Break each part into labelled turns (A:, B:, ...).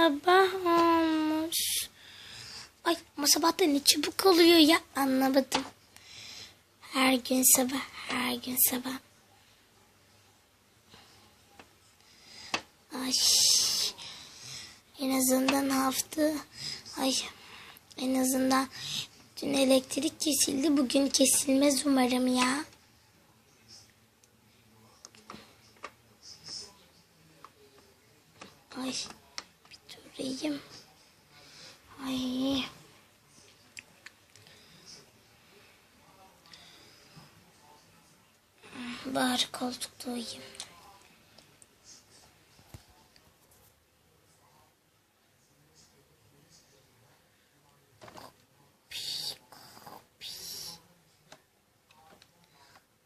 A: sabah olmuş. Ay ama sabah da ne çabuk oluyor ya anlamadım. Her gün sabah, her gün sabah. Ay. En azından hafta. Ay. En azından dün elektrik kesildi. Bugün kesilmez umarım ya. Ay. Durayım. Ay. Bari koltukta uyuyayım.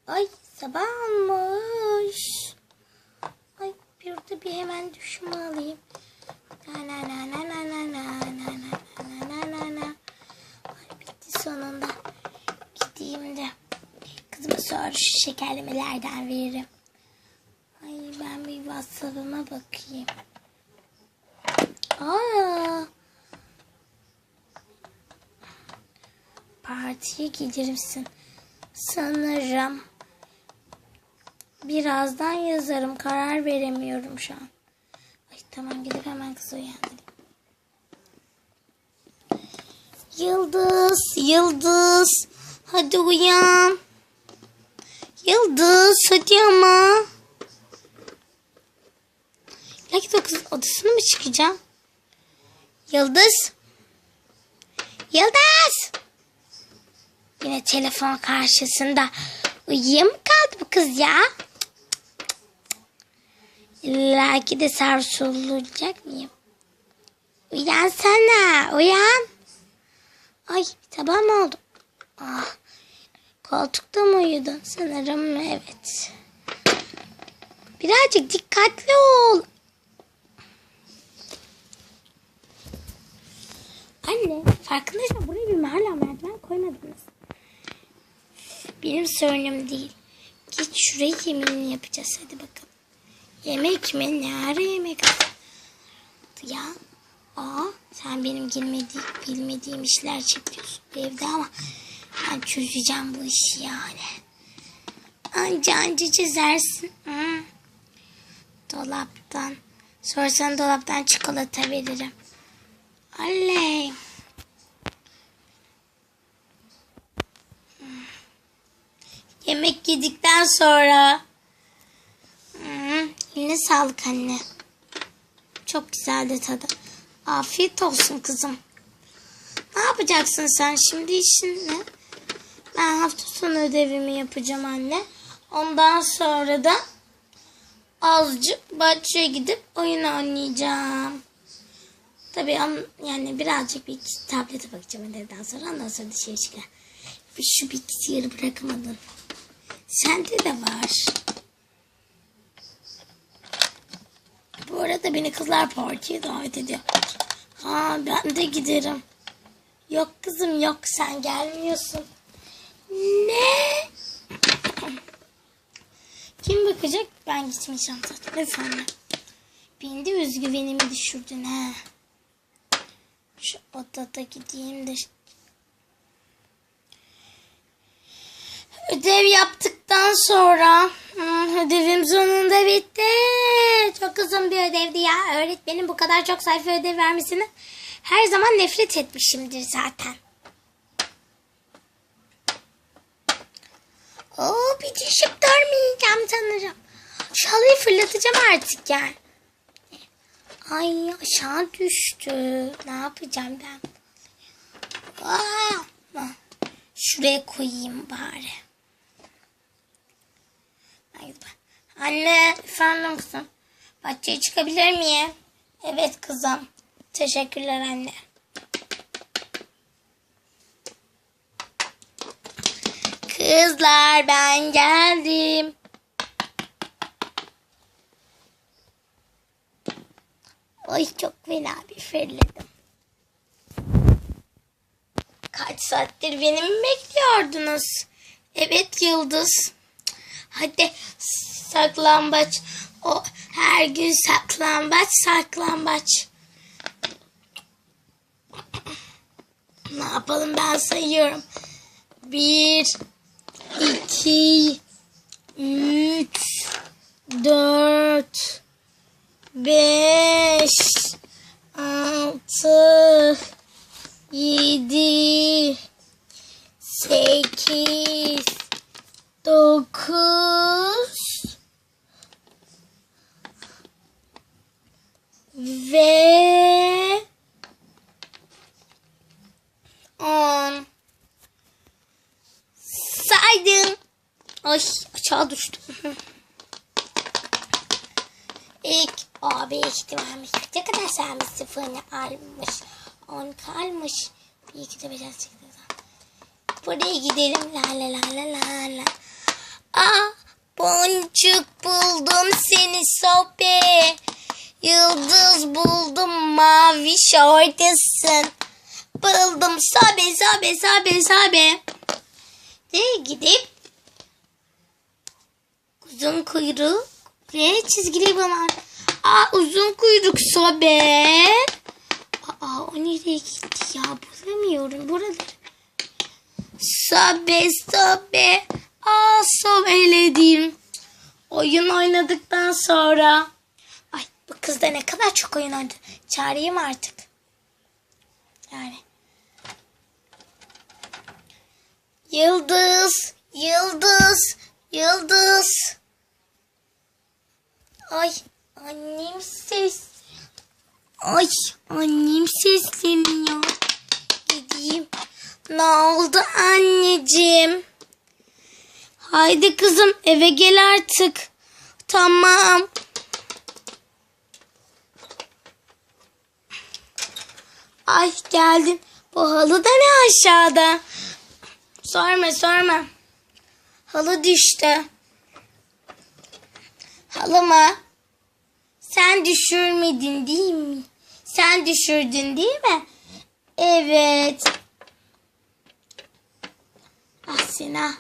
A: Ay sabah olmuş. Ay bir de bir hemen düşümü alayım. Şu şekerlemelerden veririm. Ay ben bir WhatsApp'ıma bakayım. Aa. Partiye gidersin. Sanırım. Birazdan yazarım. Karar veremiyorum şu an. Ay tamam gidip hemen kızı uyandırayım. Yıldız, Yıldız. Hadi uyan. Yıldız hadi ama. Belki de kız odasına mı çıkacağım? Yıldız. Yıldız. Yine telefon karşısında. Uyuyam mı kaldı bu kız ya? İlla de sarsılacak mıyım? Uyansana, uyan. Ay, sabah mı oldu? Ah, koltukta mı uyudun? Sanırım evet. Birazcık dikkatli ol. Anne, farkındaysan buraya bir hala merdiven koymadınız. Benim sorunum değil. Git şuraya yemeğini yapacağız. Hadi bakalım. Yemek mi? Ne ara yemek? Ya. Aa, sen benim bilmediğim, bilmediğim işler çekiyorsun evde ama ben çözeceğim bu işi yani. Anca anca çözersin. Hı. Dolaptan. Sorsan dolaptan çikolata veririm. Oley. Yemek yedikten sonra. Hmm, sağlık anne. Çok güzeldi tadı. Afiyet olsun kızım. Ne yapacaksın sen şimdi işin ne? Ben hafta sonu ödevimi yapacağım anne. Ondan sonra da azıcık bahçeye gidip oyun oynayacağım. Tabii am- yani birazcık bir tablete bakacağım ödevden sonra. Ondan sonra dışarı çıkacağım. Şu bilgisayarı bırakamadın. Sende de var. Bu arada beni kızlar partiye davet ediyor. Ha ben de giderim. Yok kızım yok sen gelmiyorsun. Ne? Kim bakacak? Ben gitmeyeceğim zaten. Anne. Beni de özgüvenimi düşürdün ha. Şu odada gideyim de Ödev yaptıktan sonra hmm, ödevim sonunda bitti. Çok uzun bir ödevdi ya. Öğretmenim bu kadar çok sayfa ödev vermesini her zaman nefret etmişimdir zaten. Oo bitişip durmayacağım sanırım. Şu halıyı fırlatacağım artık yani. Ay aşağı düştü. Ne yapacağım ben? Aa, şuraya koyayım bari. Anne efendim kızım. Bahçeye çıkabilir miyim? Evet kızım. Teşekkürler anne. Kızlar ben geldim. Ay çok fena bir fırladım. Kaç saattir beni mi bekliyordunuz? Evet Yıldız. Hadi saklambaç. O her gün saklambaç saklambaç. Ne yapalım ben sayıyorum. Bir, 2 3 4 5 Ay aşağı düştüm. İlk abi ihtimalmiş. Ne kadar saymış sıfırını almış. On kalmış. Bir iki de biraz çıktı. Buraya gidelim. La la la la la la. Aa, boncuk buldum seni sobe. Yıldız buldum mavi şortasın. Buldum sobe sobe sobe sobe. De gidip uzun kuyruk ve çizgili bana. Aa uzun kuyruk sobe. Aa o nereye gitti ya bulamıyorum buraları. Sobe sobe. Aa sobeledim. Oyun oynadıktan sonra. Ay bu kız da ne kadar çok oyun oynadı. Çağırayım artık. Yani. Yıldız, yıldız, yıldız. Ay annem ses. Ay annem sesleniyor. Gideyim. Ne oldu anneciğim? Haydi kızım eve gel artık. Tamam. Ay geldim. Bu halı da ne aşağıda? Sorma sorma. Halı düştü. Halı mı? Sen düşürmedin değil mi? Sen düşürdün değil mi? Evet. Ah Sina.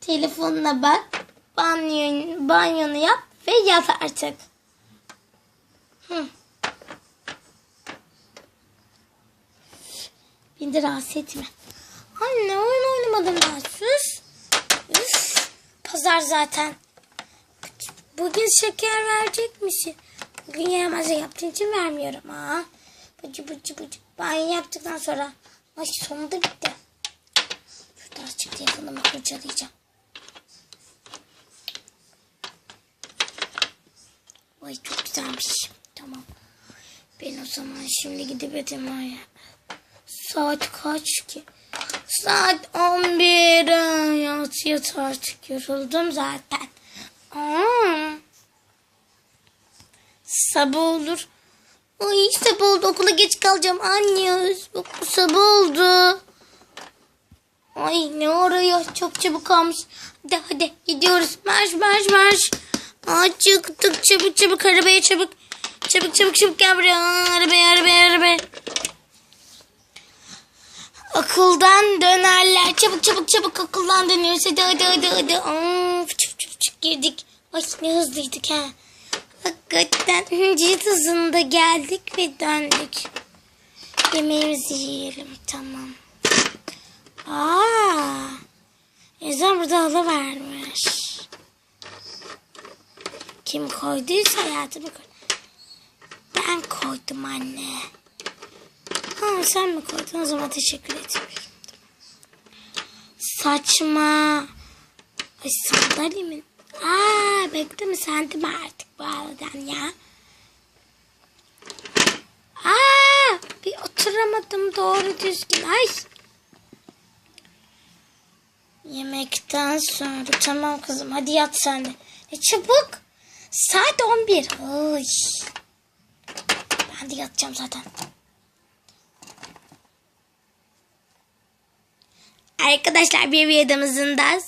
A: Telefonuna bak. Banyonu, banyonu yap ve yat artık. Hı. Beni de rahatsız etme. Anne oyun oynamadım ben. Sus. Üf. Pazar zaten. Bugün şeker verecek misin? Bugün yemez yaptığın için vermiyorum ha. Bıcı bıcı bıcı. Banyo yaptıktan sonra. Ay sonunda bitti. Şurada açık telefonumu kurcalayacağım. Ay çok güzelmiş. Tamam. Ben o zaman şimdi gidip edeyim Saat kaç ki? Saat 11. Yat yat artık yoruldum zaten. Aa. Sabah olur. Ay sabah oldu okula geç kalacağım anne. Sabah oldu. Ay ne oraya çok çabuk kalmış. Hadi hadi gidiyoruz. Marş marş marş. Aa, çıktık çabuk çabuk arabaya çabuk. Çabuk çabuk çabuk gel buraya. Arabaya arabaya arabaya. Okuldan dönerler. Çabuk çabuk çabuk okuldan dönüyoruz. Hadi hadi hadi hadi. Aa, çık çık çık girdik. Ay ne hızlıydık ha. Cilt hızında geldik ve döndük. Yemeğimizi yiyelim tamam. Aa, Ezan burada halı vermiş. Kim koyduysa hayatımı koy. Ben koydum anne. Ha sen mi koydun? O zaman teşekkür etmiyorum. Saçma. Ay sandalye mi? Aa bekle mi sendim artık bu ya. Aa bir oturamadım doğru düzgün. Ay. Yemekten sonra tamam kızım hadi yat sen de. Ne çabuk. Saat 11. Oy. Ben de yatacağım zaten. Arkadaşlar bir videomuzun da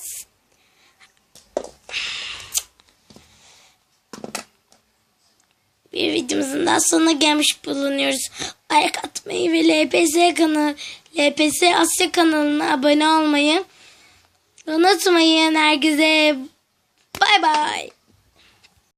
A: bir videomuzun daha sonuna gelmiş bulunuyoruz. Like atmayı ve LPS kanalı LPS Asya kanalına abone olmayı unutmayın. Herkese bay bay.